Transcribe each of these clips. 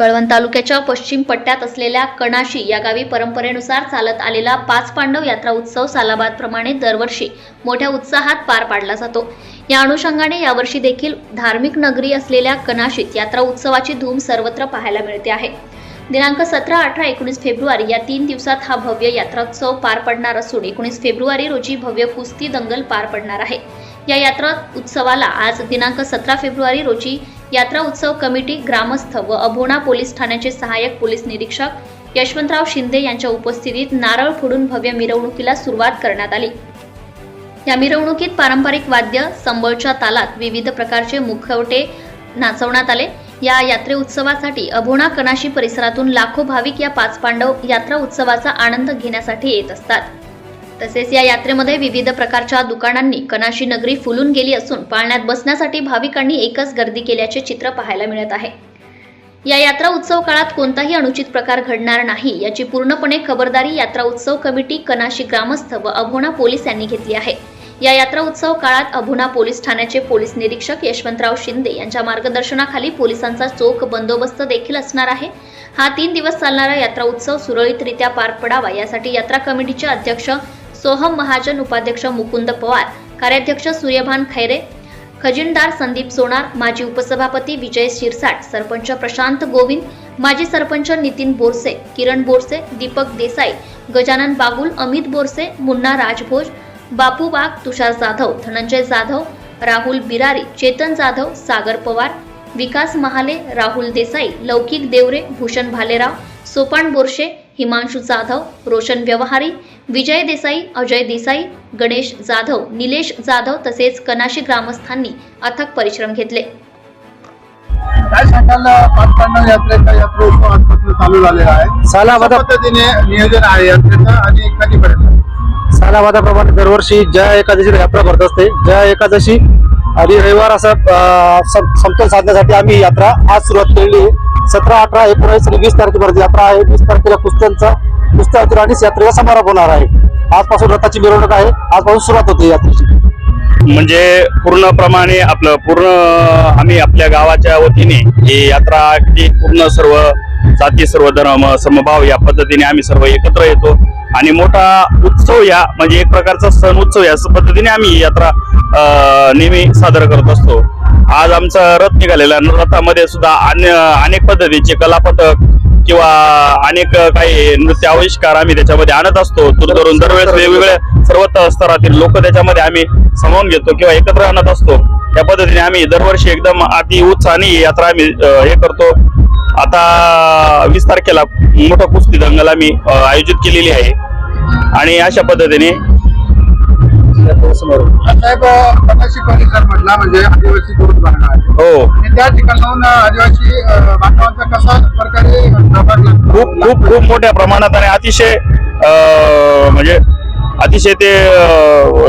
कळवण तालुक्याच्या पश्चिम पट्ट्यात असलेल्या कणाशी या गावी परंपरेनुसार चालत आलेला पाच पांडव यात्रा उत्सव सालाबादप्रमाणे दरवर्षी मोठ्या उत्साहात पार पाडला जातो. या अनुषंगाने यावर्षी देखील धार्मिक नगरी असलेल्या कणाशीत यात्रा उत्सवाची धूम सर्वत्र पाहायला मिळते आहे. दिनांक सतरा अठरा एकोणीस फेब्रुवारी या तीन दिवसात हा भव्य यात्रोत्सव पार पडणार असून एकोणीस फेब्रुवारी रोजी भव्य कुस्ती दंगल पार पडणार आहे. या यात्रा उत्सवाला आज दिनांक सतरा फेब्रुवारी रोजी यात्रा उत्सव कमिटी ग्रामस्थ व अभोणा पोलीस ठाण्याचे सहाय्यक पोलीस निरीक्षक यशवंतराव शिंदे यांच्या उपस्थितीत नारळ फोडून भव्य मिरवणुकीला सुरुवात करण्यात आली. या मिरवणुकीत पारंपरिक वाद्य संबळच्या तालात विविध प्रकारचे मुखवटे नाचवण्यात आले. या यात्रे उत्सवासाठी अभोणा कनाशी परिसरातून लाखो भाविक या पाच पांडव यात्रा उत्सवाचा आनंद घेण्यासाठी येत असतात. तसेच या यात्रेमध्ये विविध प्रकारच्या दुकानांनी कनाशी नगरी फुलून गेली असून पाळण्यात बसण्यासाठी भाविकांनी एकच गर्दी केल्याचे चित्र पाहायला मिळत आहे. या यात्रा उत्सव काळात कोणताही अनुचित प्रकार घडणार नाही याची पूर्णपणे खबरदारी यात्रा उत्सव कमिटी कनाशी ग्रामस्थ व अभोणा पोलीस यांनी घेतली आहे. या यात्रा उत्सव काळात अभुना पोलीस ठाण्याचे पोलीस निरीक्षक यशवंतराव शिंदे यांच्या मार्गदर्शनाखाली पोलिसांचा चोख बंदोबस्त देखील असणार आहे. हा तीन दिवस चालणारा यात्रा उत्सव सुरळीतरित्या पार पडावा यासाठी यात्रा कमिटीचे अध्यक्ष सोहम महाजन उपाध्यक्ष मुकुंद पवार कार्याध्यक्ष सूर्यभान खैरे खजिनदार संदीप सोनार माजी उपसभापती विजय शिरसाट सरपंच प्रशांत गोविंद माजी सरपंच नितीन बोरसे किरण बोरसे दीपक देसाई गजानन बागुल अमित बोरसे मुन्ना राजभोज बापू वाघ तुषार जाधव धनंजय जाधव राहुल बिरारी चेतन जाधव सागर पवार विकास महाले राहुल देसाई लौकिक देवरे भूषण भालेराव सोपान बोरशे हिमांशू जाधव रोशन व्यवहारी विजय देसाई अजय देसाई गणेश जाधव निलेश जाधव तसेच कनाशी ग्रामस्थांनी अथक परिश्रम घेतले. काय सांगाल पाच पांडव यात्रेचा यात्रा उत्सव आजपासून चालू झालेला आहे? पद्धतीने नियोजन आहे यात्रेचं आणि कधीपर्यंत? सालाबादाप्रमाणे दरवर्षी जया एकादशीला यात्रा भरत असते जया एकादशी आणि रविवार असं समतोल साधण्यासाठी आम्ही यात्रा आज सुरुवात केलेली आहे. सतरा अठरा एकोणीस आणि वीस तारखेपर्यंत यात्रा आहे. वीस तारखेला कुस्त्यांचा कुस्त्यावती आणि यात्रेचा समारोप होणार आहे. आजपासून रथाची मिरवणूक आहे. आजपासून सुरुवात होते यात्रेची. म्हणजे पूर्णप्रमाणे आपलं पूर्ण आम्ही आपल्या गावाच्या वतीने ही यात्रा अगदी पूर्ण सर्व जाती सर्व धर्म समभाव या पद्धतीने आम्ही सर्व एकत्र येतो. आणि मोठा उत्सव या म्हणजे एक प्रकारचा सण उत्सव या पद्धतीने आम्ही यात्रा नेहमी सादर करत असतो. आज आमचा रथ निघालेला आहे. रथामध्ये सुद्धा अन्य अनेक पद्धतीचे कलापथक किंवा अनेक काही नृत्य आविष्कार आम्ही त्याच्यामध्ये आणत असतो. दूर धरून दरवेळेस वेगवेगळ्या सर्व स्तरातील लोक त्याच्यामध्ये आम्ही सामावून घेतो किंवा एकत्र आणत असतो. त्या पद्धतीने आम्ही दरवर्षी एकदम अति उत्साहाने यात्रा आम्ही हे करतो. आता वीस तारखेला मोठं कुस्ती दंगल आम्ही आयोजित केलेली आहे. आणि अशा पद्धतीने साहेब कनाशी परिसर मधला म्हणजे आदिवासी दूध भाग आहे हो आणि त्या ठिकाणाहून आदिवासी बांधवांचा कसा प्रकारे? खूप खूप खूप मोठ्या प्रमाणात आणि अतिशय म्हणजे अतिशय ते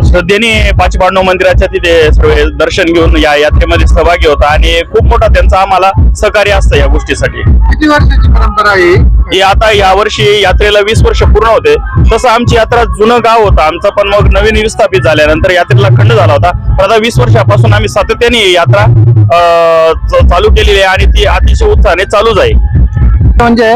श्रद्धेने पाचपांडव मंदिराच्या तिथे सर्व दर्शन घेऊन या यात्रेमध्ये सहभागी होता आणि खूप मोठा त्यांचा आम्हाला सहकार्य असतं या गोष्टीसाठी. किती वर्षाची परंपरा आहे आता या वर्षी यात्रेला वीस वर्ष पूर्ण होते. तसं आमची यात्रा जुनं गाव होतं. आमचं पण मग नवीन विस्थापित झाल्यानंतर यात्रेला खंड झाला होता. तर आता वीस वर्षापासून आम्ही सातत्याने यात्रा चालू केलेली आहे आणि ती अतिशय उत्साहाने चालूच आहे म्हणजे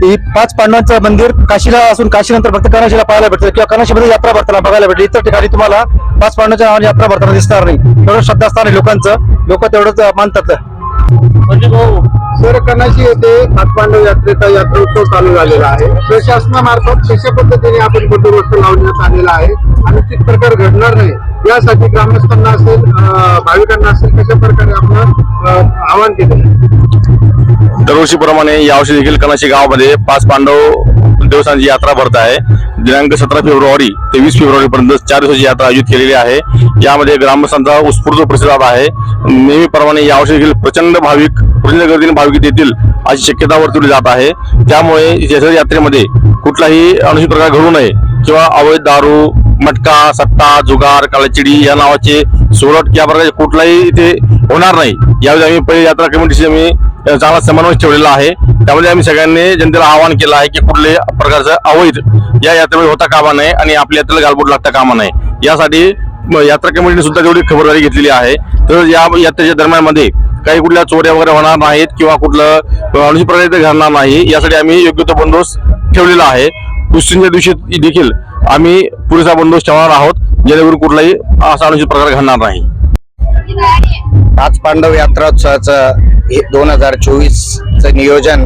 ही पाच पांडवांचं मंदिर काशीला असून काशीनंतर फक्त कनाशीला पाहायला भेटतं किंवा कनाशीमध्ये यात्रा भरताना बघायला भेटते इतर ठिकाणी तुम्हाला पाच पांडवांच्या नावाने यात्रा भरताना दिसणार नाही. तेवढं श्रद्धास्थान आहे लोकांचं. लोक तेवढंच मानतात. म्हणजे सर कनाशी येथे पाचपांडव यात्रेचा यात्रा उत्सव चालू झालेला आहे. प्रशासनामार्फत कशा पद्धतीने आपण बंदोबस्त लावण्यात आलेला आहे अनुचित प्रकार घडणार नाही यासाठी ग्रामस्थांना असेल भाविकांना असेल कशा प्रकारे आपण आवाहन केलेलं आहे? दरवर्षीप्रमाणे यावर्षी देखील कनाशी गावामध्ये पाच पांडव दिवसांची यात्रा भरत आहे. दिनांक सतरा फेब्रुवारी ते वीस फेब्रुवारीपर्यंत चार दिवसाची यात्रा आयोजित केलेली आहे. यामध्ये ग्रामस्थांचा उत्स्फूर्त प्रतिसाद आहे. नेहमीप्रमाणे यावर्षी देखील प्रचंड भाविक प्रचंड गर्दीने भाविक येतील अशी शक्यता वर्तवली जात आहे. त्यामुळे या यात्रेमध्ये कुठलाही अनुचित प्रकार घडू नये किंवा अवैध दारू मटका सट्टा जुगार काळचिडी या नावाचे सोरट या प्रकारचे कुठलाही इथे होणार नाही. यावेळी आम्ही पहिली यात्रा कमिटीशी आम्ही चांगला समन्वय ठेवलेला आहे. त्यामध्ये आम्ही सगळ्यांनी जनतेला आवाहन केलं आहे की कुठल्याही प्रकारचं अवैध या यात्रेमध्ये होता कामा नये आणि आपल्या यात्रेला गालबोट लागता कामा नये. यासाठी यात्रा कमिटीने सुद्धा तेवढी खबरदारी घेतलेली आहे. तर या यात्रेच्या दरम्यानमध्ये काही कुठल्या चोऱ्या वगैरे होणार नाहीत किंवा कुठलं अनुचित प्रकार घडणार नाही यासाठी आम्ही योग्य तो बंदोबस्त ठेवलेला आहे. कुस्तीच्या दिवशी देखील आम्ही पुरेसा बंदोबस्त ठेवणार आहोत जेणेकरून कुठलाही असा अनुचित प्रकार घडणार नाही. पाच पांडव यात्रोत्सवाचं दोन हजार चोवीसचं नियोजन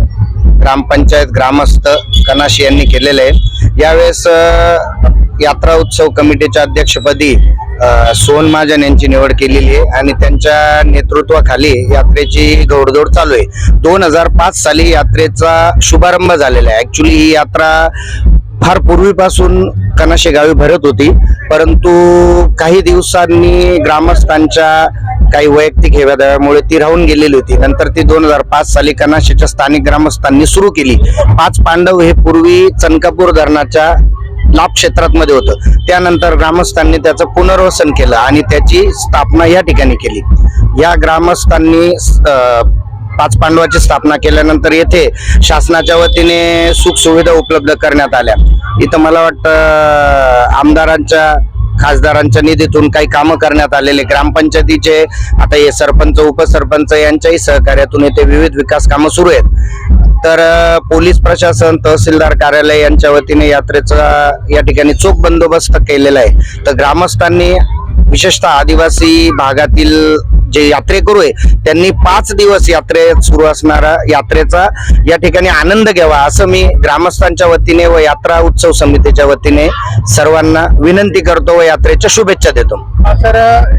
ग्रामपंचायत ग्रामस्थ कनाशी यांनी केलेलं आहे. यावेळेस यात्रा उत्सव कमिटीच्या अध्यक्षपदी सोन सोहन महाजन यांची निवड केलेली आहे आणि त्यांच्या नेतृत्वाखाली यात्रेची घोडदौड चालू आहे. दोन हजार पाच साली यात्रेचा शुभारंभ झालेला आहे. ऍक्च्युली ही यात्रा फार पूर्वीपासून कनाशे गावी भरत होती परंतु काही दिवसांनी ग्रामस्थांच्या काही वैयक्तिक हेव्यामुळे ती राहून गेलेली होती. नंतर ती दोन हजार पाच साली कनाशेच्या स्थानिक ग्रामस्थांनी सुरू केली. पाच पांडव हे पूर्वी चनकापूर धरणाच्या लाभ क्षेत्रामध्ये होतं. त्यानंतर ग्रामस्थांनी त्याचं पुनर्वसन केलं आणि त्याची स्थापना या ठिकाणी केली. या ग्रामस्थांनी पाच पांडवाची स्थापना केल्यानंतर येथे शासनाच्या वतीने सुखसुविधा उपलब्ध करण्यात आल्या. इथं मला वाटतं आमदारांच्या खासदारांच्या निधीतून काही कामं करण्यात आलेले ग्रामपंचायतीचे आता हे सरपंच उपसरपंच यांच्याही सहकार्यातून येथे विविध विकास कामं सुरू आहेत. तर पोलीस प्रशासन तहसीलदार कार्यालय यांच्या वतीने यात्रेचा या ठिकाणी चोख बंदोबस्त केलेला आहे. तर ग्रामस्थांनी विशेषतः आदिवासी भागातील जे यात्रेकरू आहे त्यांनी पाच दिवस यात्रेत सुरू असणारा यात्रेचा या ठिकाणी आनंद घ्यावा असं मी ग्रामस्थांच्या वतीने व यात्रा उत्सव समितीच्या वतीने सर्वांना विनंती करतो व यात्रेच्या शुभेच्छा देतो. सर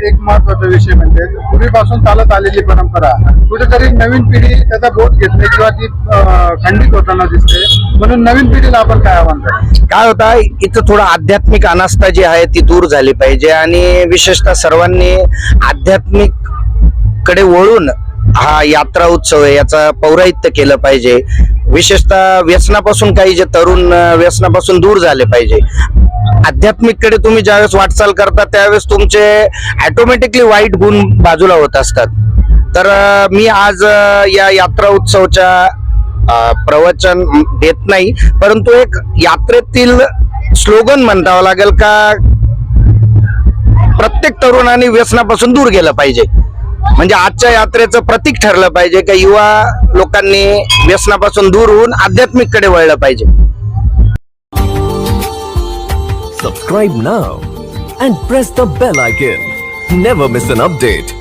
एक महत्त्वाचा विषय म्हणजे पूर्वीपासून चालत आलेली परंपरा कुठेतरी नवीन पिढी त्याचा बोध घेत नाही किंवा ती खंडित होताना दिसते. म्हणून नवीन पिढीला आपण काय आव्हान काय होता इथं थोडं आध्यात्मिक अनास्था जी आहे ती दूर झाली पाहिजे आणि विशेषतः सर्वांनी आध्यात्मिक कडे वळून हा यात्रा उत्सव आहे याचा पौराहित्य केलं पाहिजे. विशेषतः व्यसनापासून काही जे तरुण व्यसनापासून दूर झाले पाहिजे. आध्यात्मिककडे तुम्ही ज्यावेळेस वाटचाल करता त्यावेळेस तुमचे ॲटोमॅटिकली वाईट गुण बाजूला होत असतात. तर मी आज या यात्रा उत्सवच्या प्रवचन देत नाही परंतु एक यात्रेतील स्लोगन म्हणतावं लागेल का? प्रत्येक तरुणाने व्यसनापासून दूर गेलं पाहिजे. म्हणजे आजच्या यात्रेचं प्रतीक ठरलं पाहिजे का युवा लोकांनी व्यसनापासून दूर होऊन आध्यात्मिककडे वळलं पाहिजे? Subscribe now and press the bell icon never miss an update